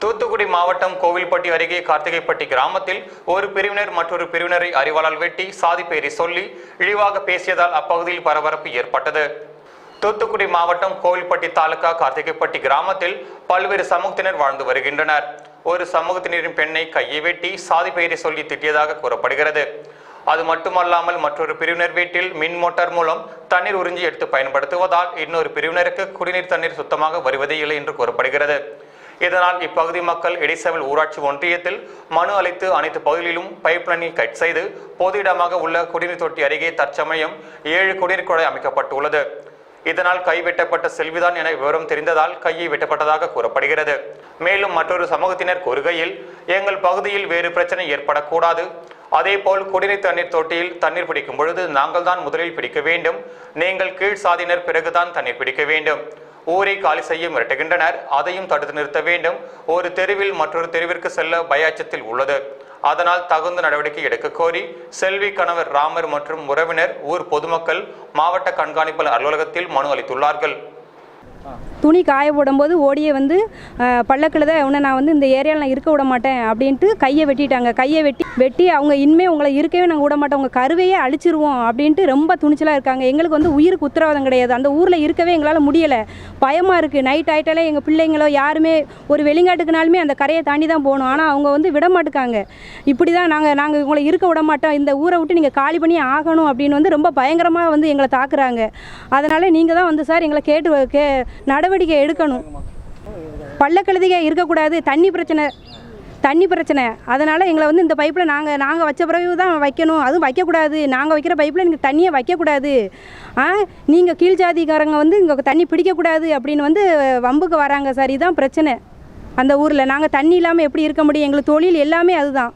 தூத்துக்குடி மாவட்டம் கோவில்பட்டி அருகே கார்த்திகைப்பட்டி கிராமத்தில் ஒரு பிரிவினர் மற்றொரு பிரிவினரை அறிவாளால் வெட்டி சாதி பெயரை சொல்லி இழிவாக பேசியதால் அப்பகுதியில் பரபரப்பு ஏற்பட்டது. தூத்துக்குடி மாவட்டம் கோவில்பட்டி தாலுகா கார்த்திகைப்பட்டி கிராமத்தில் பல்வேறு சமூகத்தினர் வாழ்ந்து வருகின்றனர். ஒரு சமூகத்தினரின் பெண்ணை கையை வெட்டி சாதி பெயரை சொல்லி திட்டியதாக கூறப்படுகிறது. அது மட்டுமல்லாமல் மற்றொரு பிரிவினர் வீட்டில் மின் மோட்டார் மூலம் தண்ணீர் உறிஞ்சி எடுத்து பயன்படுத்துவதால் இன்னொரு பிரிவினருக்கு குடிநீர் தண்ணீர் சுத்தமாக வருவதே இல்லை என்று கூறப்படுகிறது. இதனால் இப்பகுதி மக்கள் இடைசவில் ஊராட்சி ஒன்றியத்தில் மனு அளித்து அனைத்து பகுதிகளிலும் பைப் லைனை கட் செய்து பொது இடமாக உள்ள குடிநீர் தொட்டி அருகே தற்சமயம் ஏழு குடிநீர் குழாய் அமைக்கப்பட்டுள்ளது. இதனால் கை வெட்டப்பட்ட செல்விதான் என விவரம் தெரிந்ததால் கையை வெட்டப்பட்டதாக கூறப்படுகிறது. மேலும் மற்றொரு சமூகத்தினர் கூறுகையில் எங்கள் பகுதியில் வேறு பிரச்சனை ஏற்படக்கூடாது. அதேபோல் குடிநீர் தண்ணீர் தொட்டியில் தண்ணீர் பிடிக்கும் பொழுது நாங்கள் தான் முதலில் பிடிக்க வேண்டும். நீங்கள் கீழ் சாதியினர் பிறகுதான் தண்ணீர் பிடிக்க வேண்டும். ஊரை காலி செய்ய மிரட்டுகின்றனர். அதையும் தடுத்து நிறுத்த வேண்டும். ஒரு தெருவில் மற்றொரு தெருவிற்கு செல்ல பயாச்சத்தில் உள்ளது. அதனால் தகுந்த நடவடிக்கை எடுக்க கோரி செல்வி கணவர் ராமர் மற்றும் உறவினர் ஊர் பொதுமக்கள் மாவட்ட கண்காணிப்பாளர் அலுவலகத்தில் மனு அளித்துள்ளார்கள். துணி காய போடும்போது ஓடியே வந்து பள்ளக்கில் தான் உன்னை நான் வந்து இந்த ஏரியாவில் நான் இருக்க விட மாட்டேன் அப்படின்ட்டு கையை வெட்டிட்டாங்க. கையை வெட்டி வெட்டி அவங்க இனிமேல் உங்களை இருக்கவே நாங்கள் விட மாட்டோம் உங்கள் கருவையே அழிச்சிருவோம் அப்படின்ட்டு ரொம்ப துணிச்சலாக இருக்காங்க. எங்களுக்கு வந்து உயிருக்கு உத்தரவாதம் கிடையாது. அந்த ஊரில் இருக்கவே எங்களால் முடியலை. பயமாக இருக்குது நைட் ஆகிட்டாலே எங்கள் பிள்ளைங்களோ யாருமே ஒரு வெளிநாட்டுக்குனாலுமே அந்த கரையை தாண்டி தான் போகணும். ஆனால் அவங்க வந்து விட மாட்டுக்காங்க. இப்படி தான் நாங்கள் நாங்கள் உங்களை இருக்க விட மாட்டோம் இந்த ஊரை விட்டு நீங்கள் காலி பண்ணி ஆகணும் அப்படின்னு வந்து ரொம்ப பயங்கரமாக வந்து எங்களை தாக்குறாங்க. அதனால் நீங்கள் தான் வந்து சார் எங்களை கேட்டு கே நடவடிக்கை எடுக்கணும். பள்ளக்கழுதிக இருக்கக்கூடாது. தண்ணி பிரச்சனை தண்ணி பிரச்சனை. அதனால் எங்களை வந்து இந்த பைப்பில் நாங்கள் நாங்கள் வச்ச பிறகு தான் வைக்கணும். அதுவும் வைக்கக்கூடாது. நாங்கள் வைக்கிற பைப்பில் நீங்கள் தண்ணியை வைக்கக்கூடாது. ஆ நீங்கள் கீழ் ஜாதிக்காரங்க வந்து இங்கே தண்ணி பிடிக்கக்கூடாது அப்படின்னு வந்து வம்புக்கு வராங்க சார். இதுதான் பிரச்சனை. அந்த ஊரில். நாங்கள் தண்ணி இல்லாமல் எப்படி இருக்க முடியும்? எங்களுக்கு தொழில் எல்லாமே அதுதான்.